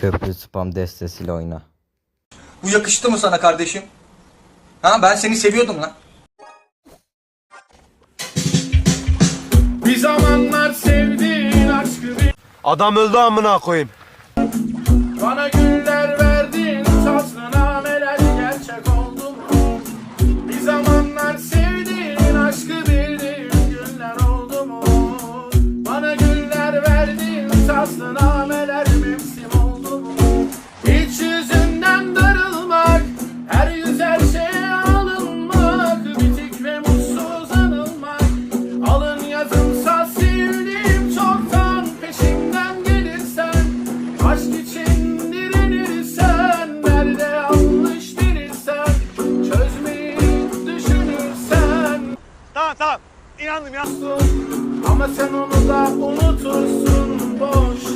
Köprü spam destesiyle oyna. Bu yakıştı mı sana kardeşim? Ha ben seni seviyordum lan. Bir zamanlar sevdiğin aşkı bir Adam öldü amına koyayım. Bana güller verdin Sazlı nameler gerçek oldu mu? Bir zamanlar sevdiğin aşkı bildiğin günler oldu mu? Bana güller verdin Sazlı tamam. İnandım ya. Ama sen onu da unutursun boş.